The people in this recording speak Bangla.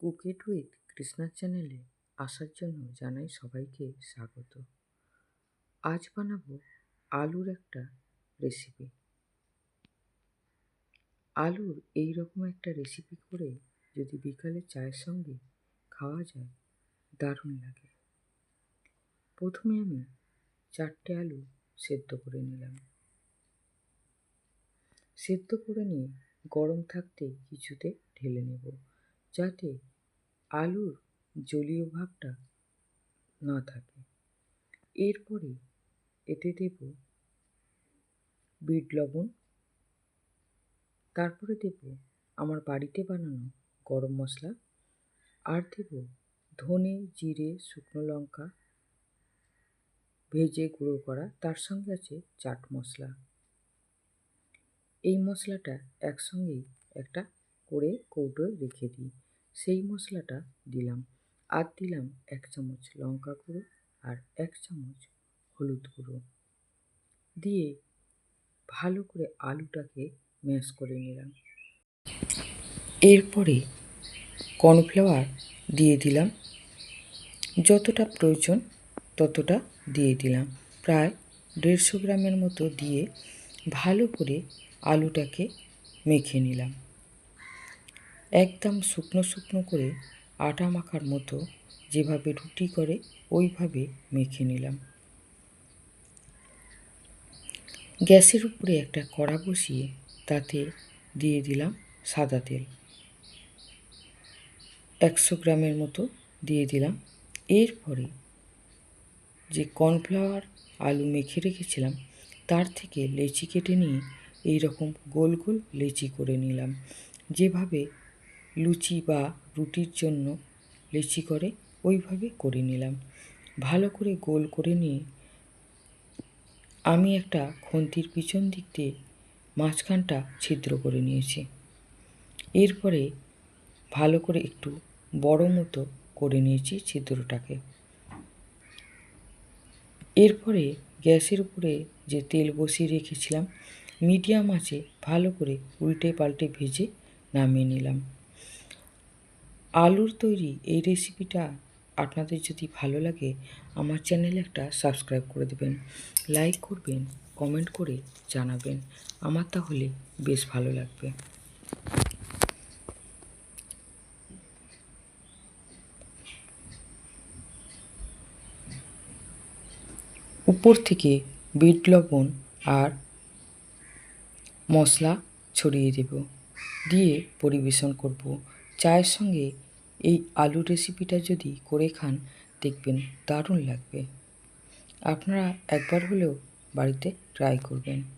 কুকেট উইথ কৃষ্ণার চ্যানেলে আসার জন্য জানাই সবাইকে স্বাগত। আজ বানাবো আলুর একটা রেসিপি আলুর এই রকম একটা রেসিপি করে যদি বিকালে চায়ের সঙ্গে খাওয়া যায়, দারুণ লাগে। প্রথমে আমি চারটে আলু সেদ্ধ করে নিলাম। সেদ্ধ করে নিয়ে গরম থাকতে কিছুতে ঢেলে নেব। যাতে আলুর জলীয় ভাবটা না থাকে। এরপরে এতে দেব বিট লবণ। তারপরে দেব আমার বাড়িতে বানানো গরম মশলা। আর দেব ধনে, জিরে, শুকনো লঙ্কা ভেজে গুঁড়ো করা। তার সঙ্গে আছে চাট মশলা। এই মশলাটা একসঙ্গেই একটা করে কৌটোয় রেখে দিই। সেই মশলাটা দিলাম। আর দিলাম এক চামচ লঙ্কা গুঁড়ো আর এক চামচ হলুদ গুঁড়ো। দিয়ে ভালো করে আলুটাকে ম্যাশ করে নিলাম। এরপরে কর্নফ্লাওয়ার দিয়ে দিলাম। যতটা প্রয়োজন ততটা দিয়ে দিলাম। প্রায় দেড়শো গ্রামের মতো দিয়ে ভালো করে আলুটাকে মেখে নিলাম। একদম শুকনো শুকনো করে আটা মাখার মতো যেভাবে রুটি করে, ওইভাবে মেখে নিলাম। গ্যাসের উপরে একটা কড়া বসিয়ে তাতে দিয়ে দিলাম সাদা তেল। একশো গ্রামের মতো দিয়ে দিলাম। এরপরে যে কর্নফ্লাওয়ার আলু মেখে রেখেছিলাম, তার থেকে লেচি কেটে নিয়ে এই রকম গোল গোল লেচি করে নিলাম। যেভাবে লুচি বা রুটির জন্য লেচি করে ওইভাবে করে নিলাম। ভালো করে গোল করে নিয়ে আমি একটা খন্তির পিছন দিক দিয়ে মাঝখানটা ছিদ্র করে নিয়েছি। এরপরে ভালো করে একটু বড় মতো করে নিয়েছি ছিদ্রটাকে। এরপরে গ্যাসের উপরে যে তেল বসিয়ে রেখেছিলাম, মিডিয়াম আছে ভালো করে উল্টে পাল্টে ভেজে নামিয়ে নিলাম। আলুর তৈরি এই রেসিপিটা আপনাদের যদি ভালো লাগে, আমার চ্যানেলে একটা সাবস্ক্রাইব করে দেবেন লাইক করবেন কমেন্ট করে জানাবেন। আমার তাহলে বেশ ভালো লাগবে। উপর থেকে বিট লবণ আর মশলা ছড়িয়ে দেব। দিয়ে পরিবেশন করব। চায়ের সঙ্গে এই আলু রেসিপিটা যদি করে খান, দেখবেন দারুণ লাগবে। আপনারা একবার হলেও বাড়িতে ট্রাই করবেন।